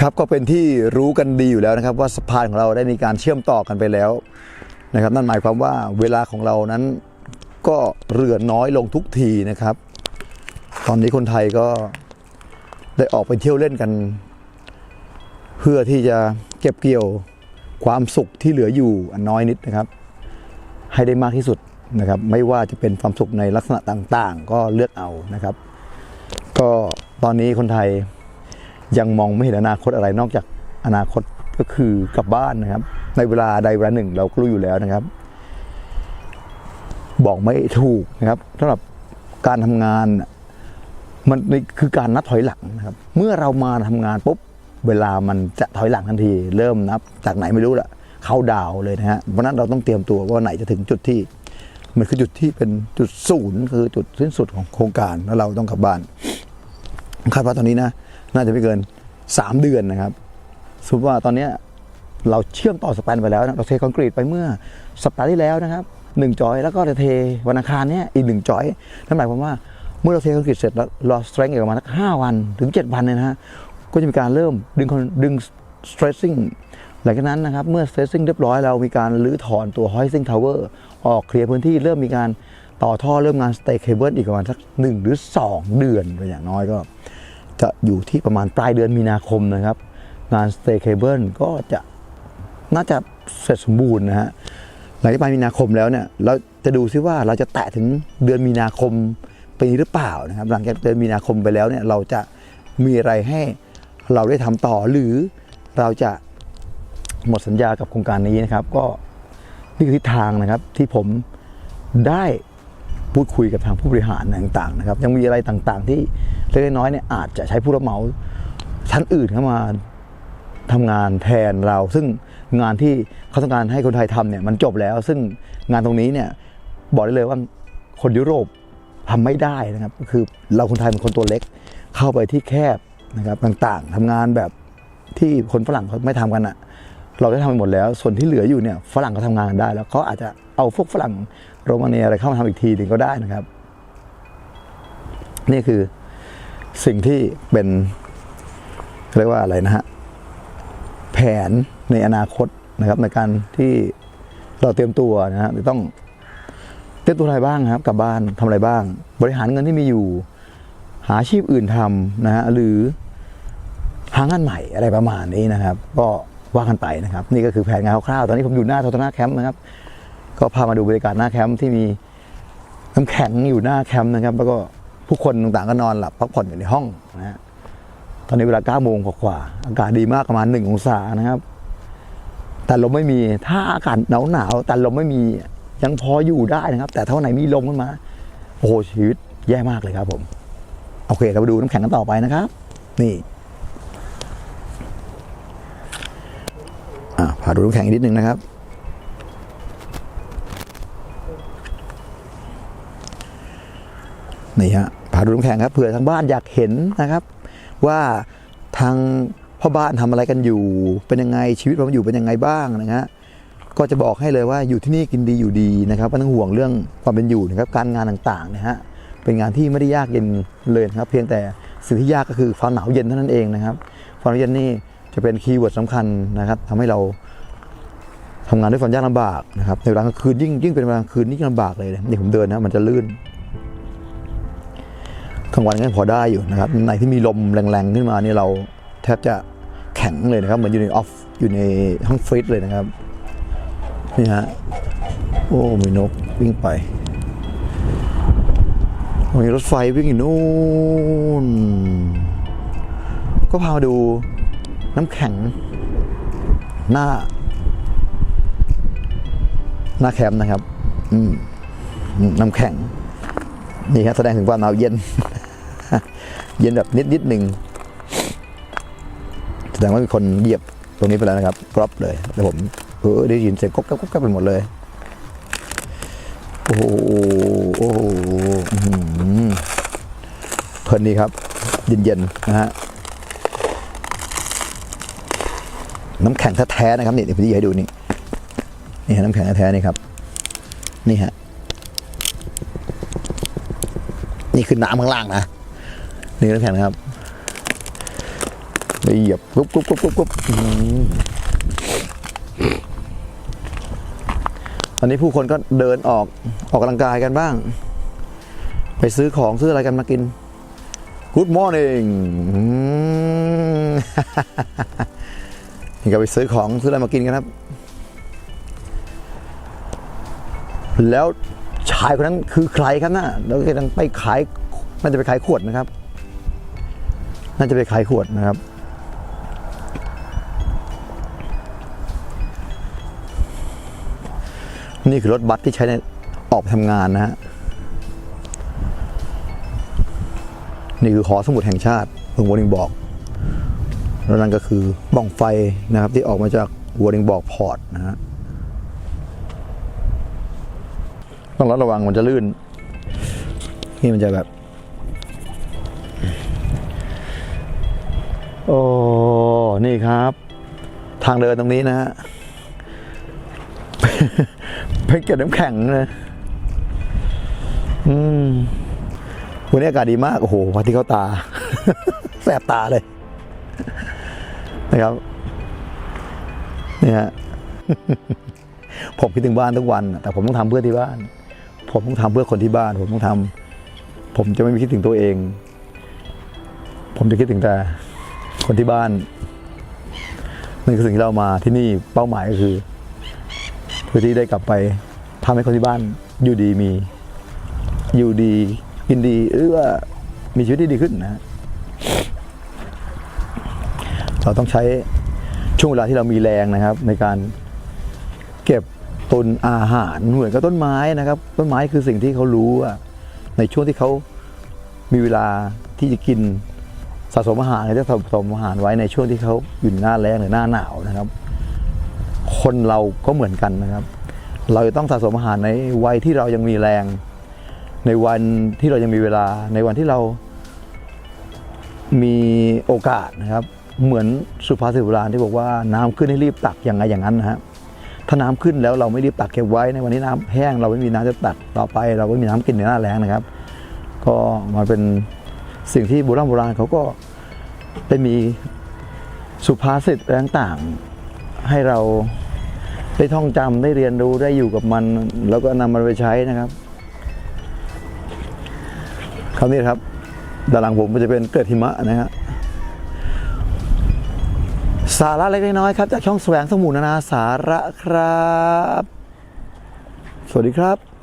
ครับก็เป็นที่รู้กันดีอยู่แล้วนะครับ ว่าสะพานของเราได้มีการเชื่อมต่อกันไปแล้วนะครับ นั่นหมายความว่าเวลาของเรานั้นก็เหลือน้อยลงทุกทีนะครับ ตอนนี้คนไทยก็ได้ออกไปเที่ยวเล่นกัน เพื่อที่จะเก็บเกี่ยวความสุขที่เหลืออยู่อันน้อยนิดนะครับ ให้ได้มากที่สุดนะครับ ไม่ว่าจะเป็นความสุขในลักษณะต่างๆ ก็เลือกเอานะครับ ก็ตอนนี้คนไทย ยังมองไม่เห็นอนาคตอะไรนอกจากอนาคตก็คือกลับบ้านนะครับ ในเวลาใดเวลาหนึ่งเราก็รู้อยู่แล้วนะครับ บอกไม่ถูกนะครับสำหรับการทำงานมันคือการนับถอยหลังนะครับ เมื่อเรามาทำงานปุ๊บเวลามันจะถอยหลังทันที เริ่มนับ จากไหนไม่รู้ละเข้าดาวเลยนะฮะเพราะฉะนั้นเราต้องเตรียมตัวว่าไหนจะถึงจุดที่ มันคือจุดที่เป็นจุดศูนย์คือจุดสิ้นสุดของโครงการแล้วเราต้องกลับบ้านคาดว่าตอนนี้นะ น่าจะไม่เกิน 3 เดือนนะครับสมมติว่าตอนนี้เราเชื่อมต่อสแปนไปแล้วนะเราเทคอนกรีตไปเมื่อสัปดาห์ที่แล้วนะครับหนึ่งจอยแล้วก็จะเทวันอังคารเนี้ยอีกหนึ่งจอยนั่นหมายความว่าเมื่อเราเทคอนกรีตเสร็จแล้วรอสเตรนท์อีกประมาณสักห้าวันถึง 7 วันเนี่ยนะฮะก็จะมีการเริ่มดึงดึง stressing หลังจากนั้นนะครับเมื่อ stressing เรียบร้อยเรามีการรื้อถอนตัว hoisting tower ออกเคลียร์พื้นที่เริ่มมีการต่อท่อเริ่มงาน stay cable อีกประมาณสักหนึ่งหรือ 2 เดือนเป็นอย่างน้อยก็ จะอยู่ที่ประมาณปลายเดือนมีนาคมนะครับ งาน Stay Cable ก็จะน่าจะเสร็จสมบูรณ์นะฮะหลังจากปลายมีนาคมแล้วเนี่ยเราจะดูซิว่าเราจะแตะถึงเดือนมีนาคมปีนี้หรือเปล่านะครับ หลังจากเดือนมีนาคมไปแล้วเนี่ยเราจะมีอะไรให้เราได้ทำต่อหรือเราจะหมดสัญญากับโครงการนี้นะครับ ก็นี่คือทิศทางนะครับที่ผมได้ พูดคุยกับทางผู้บริหารต่างๆนะครับยังมีอะไรต่างๆ ที่เล็กน้อยเนี่ยอาจจะใช้ผู้รับเหมาท่านอื่นเข้ามาทำงานแทนเรา ซึ่งงานที่เขาต้องการให้คนไทยทำเนี่ยมันจบแล้ว ซึ่งงานตรงนี้เนี่ยบอกได้เลยว่าคนยุโรปทำไม่ได้นะครับก็คือเราคนไทยเป็นคนตัวเล็ก เข้าไปที่แคบนะครับต่างๆทำงานแบบที่คนฝรั่งเขาไม่ทำกันอะเราได้ทำไปหมดแล้ว ส่วนที่เหลืออยู่เนี่ยฝรั่งเขาทำงานได้ แล้วเขาอาจจะเอาพวกฝรั่ง โรมาเนียอะไรเข้ามาทำอีกทีหนึ่งก็ได้นะครับ นี่คือสิ่งที่เป็นเรียกว่าอะไรนะฮะแผนในอนาคตนะครับ ในการที่เราเตรียมตัวนะฮะต้องเตรียมตัวอะไรบ้างครับกลับบ้านทำอะไรบ้าง บริหารเงินที่มีอยู่ หาอาชีพอื่นทำนะฮะหรือหางานใหม่อะไรประมาณนี้นะครับ ก็ว่ากันไปนะครับ นี่ก็คือแผนงานคร่าวๆตอนนี้ผมอยู่หน้าโทตนาแคมป์นะครับ ก็พามาดูบรรยากาศหน้าแคมป์ที่มีน้ำแข็งอยู่หน้าแคมป์นะครับ แล้วก็ผู้คนต่างๆก็นอนหลับพักผ่อนอยู่ในห้องนะฮะตอนนี้เวลา9โมงกว่าๆอากาศดีมากประมาณ1องศานะครับ แต่ลมไม่มีถ้าอากาศหนาวหนาวๆแต่ลมไม่มียังพออยู่ได้นะครับ แต่ถ้าไหนมีลมขึ้นมาโอ้โหชีวิตแย่มากเลยครับ ผมโอเค เรามาดูน้ำแข็งกันต่อไปนะครับ นี่อะพาดูน้ำแข็งอีกนิดนึงนะครับ นี่ฮะพาดูน้ำแข็งครับเผื่อทางบ้านอยากเห็นนะครับ ว่าทางพ่อบ้านทำอะไรกันอยู่ เป็นยังไงชีวิตเราอยู่เป็นยังไงบ้างนะฮะก็จะบอกให้เลยว่าอยู่ที่นี่กินดีอยู่ดีนะครับไม่ต้องห่วงเรื่องความเป็นอยู่นะครับการงานต่างๆนะฮะเป็นงานที่ไม่ได้ยากเย็นเลยนะครับ เพียงแต่สิ่งที่ยากก็คือความหนาวเย็นเท่านั้นเองนะครับความหนาวเย็นนี่จะเป็นคีย์เวิร์ดสำคัญนะครับทำให้เราทำงานด้วยความยากลำบากนะครับในเวลากลางคืนยิ่งยิ่งเป็นเวลากลางคืนยิ่งลำบากเลยนี่ผมเดินนะมันจะลื่น กลางวันก็พอได้อยู่นะครับในที่มีลมแรงๆขึ้นมานี่เราแทบจะแข็งเลยนะครับ เหมือนอยู่ในออฟอยู่ในห้องฟรีซเลยนะครับนี่ฮะโอ้มีนกวิ่งไปมีรถไฟวิ่งอยู่นู่น ก็พามาดูน้ำแข็ง หน้า หน้าแคมป์นะครับ อืมน้ำแข็ง นี่ครับแสดงถึงความหนาวเย็น เย็นแบบนิดนิดหนึ่งแสดงว่ามีคนเหยียบตรงนี้ไปแล้วนะครับกรอบเลยแล้วผมเออได้ยินเสียงก๊อบแก๊บก๊อบแก๊บไปหมดเลย โอ้โหโอ้โหเพลินดีครับ เย็นๆนะฮะน้ำแข็งแท้ๆนะครับนี่เดี๋ยวผมจะให้ดูนี่นี่ฮะน้ำแข็งแท้ๆนี่ครับ นี่ฮะ นี่คือน้ำข้างล่างนะนี่น้ำแข็งนะครับไปเหยียบกุ๊บกุ๊บกุ๊บกุ๊บกุ๊บอันนี้ผู้คนก็เดินออกออกกำลังกายกันบ้าง ไปซื้อของซื้ออะไรกันมากิน Good morning นี่ก็ไปซื้อของซื้ออะไรมากินกันครับ แล้ว ชายคนนั้นคือใครครับน่ะแล้วกำลังไปขายน่าจะไปขายขวดนะครับ น่าจะไปขายขวดนะครับ นี่คือรถบัสที่ใช้ในออกไปทำงานนะฮะนี่คือหอสมุดแห่งชาติเมืองวอริงบอกแล้วนั่นก็คือบ้องไฟนะครับที่ออกมาจากวอริงบอกพอร์ตนะฮะ ต้องระวังมันจะลื่น นี่มันจะแบบ โอ้ นี่ครับ ทางเดินตรงนี้นะฮะเป็นเกล็ดน้ำแข็งเลยอืมวันนี้อากาศดีมาก โอ้โหพระอาที่เข้าตา แสบตาเลย นะครับเนี่ยฮะผมคิดถึงบ้านทุกวัน แต่ผมต้องทำเพื่อที่บ้าน ผมต้องทำเพื่อคนที่บ้าน ผมต้องทำผมจะไม่คิดถึงตัวเอง ผมจะคิดถึงแต่คนที่บ้านนั่นคือสิ่งที่เรามาที่นี่เป้าหมายก็คือเพื่อที่ได้กลับไปทำให้คนที่บ้านอยู่ดีมี อยู่ดีกินดีหรือว่ามีชีวิตที่ดีขึ้นนะเราต้องใช้ช่วงเวลาที่เรามีแรงนะครับ ในการเก็บ ตุนอาหารเหมือนกับต้นไม้นะครับ ต้นไม้คือสิ่งที่เขารู้ว่าในช่วงที่เขามีเวลาที่จะกินสะสมอาหารจะสะสมอาหารไว้ในช่วงที่เขาอยู่หน้าแล้งหรือหน้าหนาวนะครับ คนเราก็เหมือนกันนะครับ เราจะต้องสะสมอาหารในวัยที่เรายังมีแรง ในวันที่เรายังมีเวลา ในวันที่เรามีโอกาสนะครับ เหมือนสุภาษิตโบราณที่บอกว่าน้ำขึ้นให้รีบตักอย่างไงอย่างนั้นนะฮะ ถ้าน้ำขึ้นแล้วเราไม่รีบตักเก็บไว้ในวันที่น้ำแห้งเราไม่มีน้ำจะตักต่อไป เราไม่มีน้ำกินในหน้าแล้งนะครับ ก็มันเป็นสิ่งที่โบราณโบราณเขาก็ได้มีสุภาษิตต่างๆ ให้เราได้ท่องจำได้เรียนรู้ได้อยู่กับมัน แล้วก็นำมันไปใช้นะครับคราวนี้ครับด้านหลังผมมันจะเป็นเกล็ดหิมะนะฮะ สาระเล็กน้อยครับจากช่องแสวงสมุนนานาสาระครับ สวัสดีครับ